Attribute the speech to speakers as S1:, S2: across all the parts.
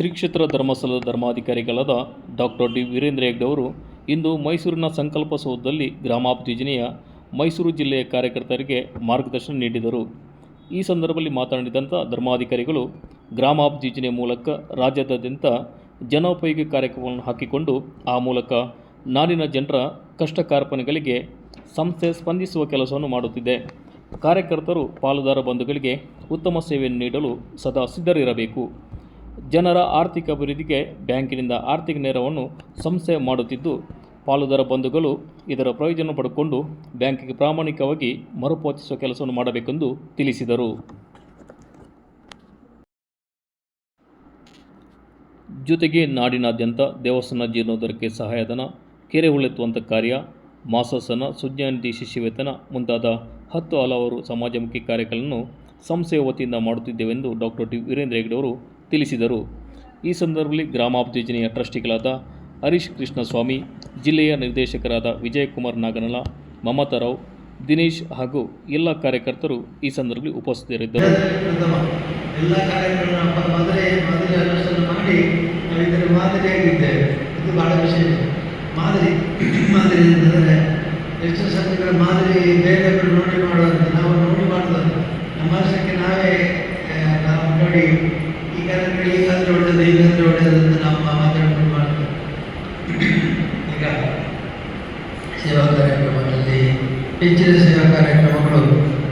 S1: ಶ್ರೀ ಕ್ಷೇತ್ರ ಧರ್ಮಸ್ಥಳದ ಧರ್ಮಾಧಿಕಾರಿಗಳಾದ ಡಾಕ್ಟರ್ ಡಿ ವೀರೇಂದ್ರ ಹೆಗ್ಡೆಯವರು ಇಂದು ಮೈಸೂರಿನ ಸಂಕಲ್ಪ ಸೌಧದಲ್ಲಿ ಗ್ರಾಮಾಭಿವೃದ್ಧಿ ಯೋಜನೆಯ ಮೈಸೂರು ಜಿಲ್ಲೆಯ ಕಾರ್ಯಕರ್ತರಿಗೆ ಮಾರ್ಗದರ್ಶನ ನೀಡಿದರು. ಈ ಸಂದರ್ಭದಲ್ಲಿ ಮಾತನಾಡಿದಂಥ ಧರ್ಮಾಧಿಕಾರಿಗಳು ಗ್ರಾಮಾಭಿವೃದ್ಧಿ ಮೂಲಕ ರಾಜ್ಯಾದ್ಯಂತ ಜನೋಪಯೋಗಿ ಕಾರ್ಯಕ್ರಮವನ್ನು ಹಾಕಿಕೊಂಡು ಆ ಮೂಲಕ ನಾಡಿನ ಜನರ ಕಷ್ಟ ಕಾರ್ಪಣೆಗಳಿಗೆ ಸಂಸ್ಥೆ ಸ್ಪಂದಿಸುವ ಕೆಲಸವನ್ನು ಮಾಡುತ್ತಿದೆ. ಕಾರ್ಯಕರ್ತರು, ಪಾಲುದಾರ ಬಂಧುಗಳಿಗೆ ಉತ್ತಮ ಸೇವೆಯನ್ನು ನೀಡಲು ಸದಾ ಸಿದ್ಧರಿರಬೇಕು. ಜನರ ಆರ್ಥಿಕ ಅಭಿವೃದ್ಧಿಗೆ ಬ್ಯಾಂಕಿನಿಂದ ಆರ್ಥಿಕ ನೆರವನ್ನು ಸಂಸ್ಥೆ ಮಾಡುತ್ತಿದ್ದು, ಪಾಲುದಾರ ಬಂಧುಗಳು ಇದರ ಪ್ರಯೋಜನ ಪಡೆದುಕೊಂಡು ಬ್ಯಾಂಕಿಗೆ ಪ್ರಾಮಾಣಿಕವಾಗಿ ಮರುಪಾವತಿಸುವ ಕೆಲಸವನ್ನು ಮಾಡಬೇಕೆಂದು ತಿಳಿಸಿದರು. ಜೊತೆಗೆ ನಾಡಿನಾದ್ಯಂತ ದೇವಸ್ಥಾನ ಜೀರ್ಣೋದ್ಧರಕ್ಕೆ ಸಹಾಯಧನ ಕೆರೆ ಉಳೆತ್ತುವಂಥ ಕಾರ್ಯ, ಮಾಸಾಸನ ಸುಜ್ಞಾನಿಧಿ ಶಿಷ್ಯವೇತನ ಮುಂತಾದ ಹತ್ತು ಹಲವಾರು ಸಮಾಜಮುಖಿ ಕಾರ್ಯಗಳನ್ನು ಸಂಸ್ಥೆಯ ವತಿಯಿಂದ ಮಾಡುತ್ತಿದ್ದೇವೆಂದು ಡಾಕ್ಟರ್ ಟಿ. ವೀರೇಂದ್ರ ಹೆಗ್ಡೆ ಅವರು ತಿಳಿಸಿದರು. ಈ ಸಂದರ್ಭದಲ್ಲಿ ಗ್ರಾಮಾಭಿವೃದ್ಧಿ ಟ್ರಸ್ಟಿಗಳಾದ ಹರೀಶ್ ಕೃಷ್ಣಸ್ವಾಮಿ, ಜಿಲ್ಲೆಯ ನಿರ್ದೇಶಕರಾದ ವಿಜಯಕುಮಾರ್ ನಾಗನಲ, ಮಮತಾ ರಾವ್, ದಿನೇಶ್ ಹಾಗೂ ಎಲ್ಲ ಕಾರ್ಯಕರ್ತರು ಈ ಸಂದರ್ಭದಲ್ಲಿ ಉಪಸ್ಥಿತರಿದ್ದರು.
S2: ಎಲ್ಲ ಮಾಡಿ ಮಾದರಿ ಮಾದರಿ ಅಂತಂದರೆ ಎಷ್ಟು ಮಾದರಿ ಬೇರೆಯವರು ನೋಡಿ ಮಾಡುವಂಥ ನಾವು ನೋಡಿ ಮಾಡೋದು ನಮ್ಮ ವರ್ಷಕ್ಕೆ ನಾವೇ ಆ, ನಾವು ನೋಡಿ ಈ ಹೀಗಾದ್ರೆ ಒಳ್ಳೆಯದು ಹೀಗಾದ್ರೆ ಒಳ್ಳೆಯದು ಅಂತ ನಾವು ಮಾತಾಡ್ಕೊಂಡು ಮಾಡ್ತೇವೆ. ಈಗ ಸೇವಾ ಕಾರ್ಯಕ್ರಮದಲ್ಲಿ ಹೆಚ್ಚಿನ ಸೇವಾ ಕಾರ್ಯಕ್ರಮಗಳು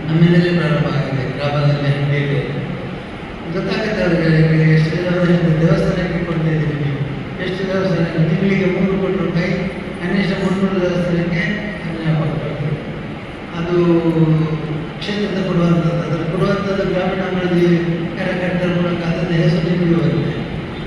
S2: ನಮ್ಮಿಂದಲೇ ಪ್ರಾರಂಭ ಆಗಿದೆ, ಗ್ರಾಮದಲ್ಲಿ ಹೇಗೆ ಗೊತ್ತಾಗುತ್ತೆ ಅವರಿಗೆ ಎಷ್ಟು ದೇವಸ್ಥಾನಕ್ಕೆ ಕೊಡ್ತಾ ಇದ್ದೀವಿ ನೀವು? ಎಷ್ಟು ದೇವಸ್ಥಾನಕ್ಕೆ ತಿಂಗಳಿಗೆ ಮೂರು ಕೋಟಿ ರೂಪಾಯಿ, ಕನಿಷ್ಠ ಮುನ್ನೂರು ದೇವಸ್ಥಾನಕ್ಕೆ ಅದು ಕ್ಷೇತ್ರದ ಕೊಡುವಂಥದ್ದು ಅದನ್ನು ಕೊಡುವಂಥದ್ದು ಗ್ರಾಮೀಣಾಭಿವೃದ್ಧಿ ಕಾರ್ಯಕರ್ತರ ಮೂಲಕ ಅದನ್ನು ಹೆಸರು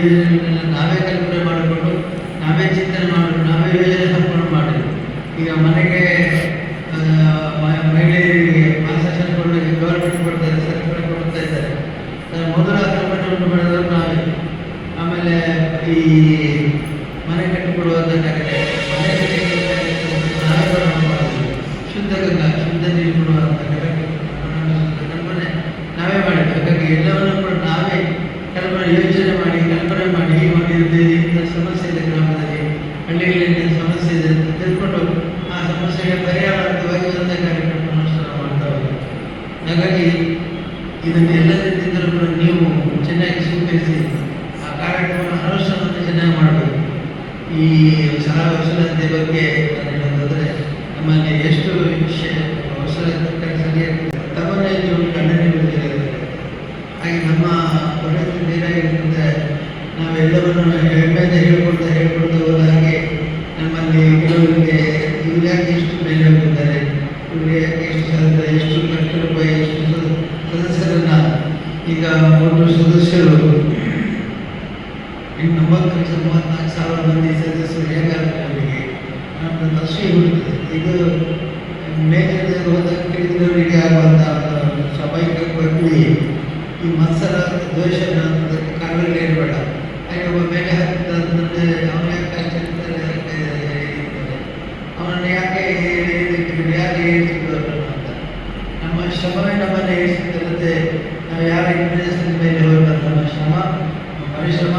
S2: ಯೋಜನೆಗಳನ್ನ ನಾವೇ ಕಲ್ಪನೆ ಮಾಡಿಕೊಂಡು, ನಾವೇ ಚಿಂತನೆ ಮಾಡಿಕೊಂಡು, ನಾವೇ ಯೋಜನೆ ಸಂಪೂರ್ಣ ಮಾಡಿದ್ವಿ. ಈಗ ಮನೆಗೆ ಮಹಿಳೆಯರಿಗೆ ಮಾಸಾಶನ ಕೊಡಲು ಗೌರ್ಮೆಂಟ್ ಕೊಡ್ತಾ ಇದೆ ಸರ್ಕಾರ ಕೊಡ್ತಾ ಇದ್ದಾರೆ. ಮೊದಲ ಆಕ್ರಮಣವನ್ನು ಮಾಡಿದವರು ನಾವೇ. ಆಮೇಲೆ ಈ ಮನೆ ಕಟ್ಟಿಕೊಡುವಂಥ ಕಾರ್ಯ ಮನೆ ಶುದ್ಧ ಗಂಗಾ, ಶುದ್ಧ ನೀರು ಕೊಡುವಂಥ ಕಾರ್ಯಕ್ರಮ ನಾವೇ ಮಾಡಿದ್ವಿ. ಹಾಗಾಗಿ ಎಲ್ಲವನ್ನೂ ಕೂಡ ನಾವೇ ಕಲ್ಪನೆ ಯೋಚನೆ ಮಾಡಿ ಕಲ್ಪನೆ ಮಾಡಿ ಹೀಗೆ ಇಂಥ ಸಮಸ್ಯೆ ಇದೆ ಗ್ರಾಮದಲ್ಲಿ. ಹಳ್ಳಿಗಳಲ್ಲಿ ಸಮಸ್ಯೆ ಇದೆ ಅಂತ ತಿಳ್ಕೊಂಡು ಆ ಸಮಸ್ಯೆಗೆ ಪರಿಹಾರಾರ್ಥವಾಗಿ ಒಂದೇ ಕಾರ್ಯಕ್ರಮ ಅನುಷ್ಠಾನ ಮಾಡ್ತಾ ಹೋಗಿ. ಹಾಗಾಗಿ ಇದನ್ನೆಲ್ಲ ರೀತಿಯಿಂದಲೂ ಕೂಡ ನೀವು ಚೆನ್ನಾಗಿ ಸ್ವೀಕರಿಸಿ ಆ ಕಾರ್ಯಕ್ರಮ ಅನುಷ್ಠಾನವನ್ನು ಚೆನ್ನಾಗಿ ಮಾಡಬೇಕು. ಈ ಶಾಲಾ ವಸೂಲತೆ ಬಗ್ಗೆ ನಾನು ಹೇಳೋದಾದರೆ, ನಮ್ಮಲ್ಲಿ ಎಷ್ಟು ವಿಷಯ ವಸೂಲತೆ ಸರಿಯಾಗಿ ತಮ್ಮನೇ ಹೆಚ್ಚು ಖಂಡನೆ ಹಾಗೆ ನಮ್ಮ ಯಾಕೆ ಎಷ್ಟು ಸಾವಿರ ಎಷ್ಟು ಲಕ್ಷ ರೂಪಾಯಿ ಎಷ್ಟು ಸದಸ್ಯರನ್ನು ಈಗ ಒಟ್ಟು ಸದಸ್ಯರು ಒಂಬತ್ತು ಲಕ್ಷ ಮೂವತ್ನಾಲ್ಕು ಸಾವಿರ ಮಂದಿ ಸದಸ್ಯರು ಹೇಗಾಗುತ್ತೆ ಅವರಿಗೆ ನಮ್ಮ ತರ್ಸಿ ಹುಡುಕಿದೆ ಇದು ಮೇಲಿಂದ ಹೋದವರಿಗೆ ಆಗುವಂಥ ಒಂದು ಸ್ವಾಭಾವಿಕವಾಗಿ ಈ ಮತ್ಸರ ದ್ವೇಷ ಕಾರಣಗಳು ಇರಬೇಡ ಹಾಗೆ ಒಬ್ಬ ಮೇಲೆ ಹತ್ತಿದ್ರೆ ಅವನ ಯಾಕೆ ಅಷ್ಟೇ ಇರ್ತಾರೆ, ಯಾಕೆ? ಯಾಕೆ ಹೇಳಿದ್ರು ಯಾಕೆ ಹೇಳ್ತಿದ್ರು ಅಂತ ನಮ್ಮ ಬಗ್ಗೆ ಏರಿಸುತ್ತಿರುತ್ತೆ ನಾವು ಯಾರ ಇಂಟ್ರೆಸ್ಟ್ ಮೇಲೆ ಹೋಗ್ತಾರೆ ನಮ್ಮ ಶ್ರಮ ಪರಿಶ್ರಮ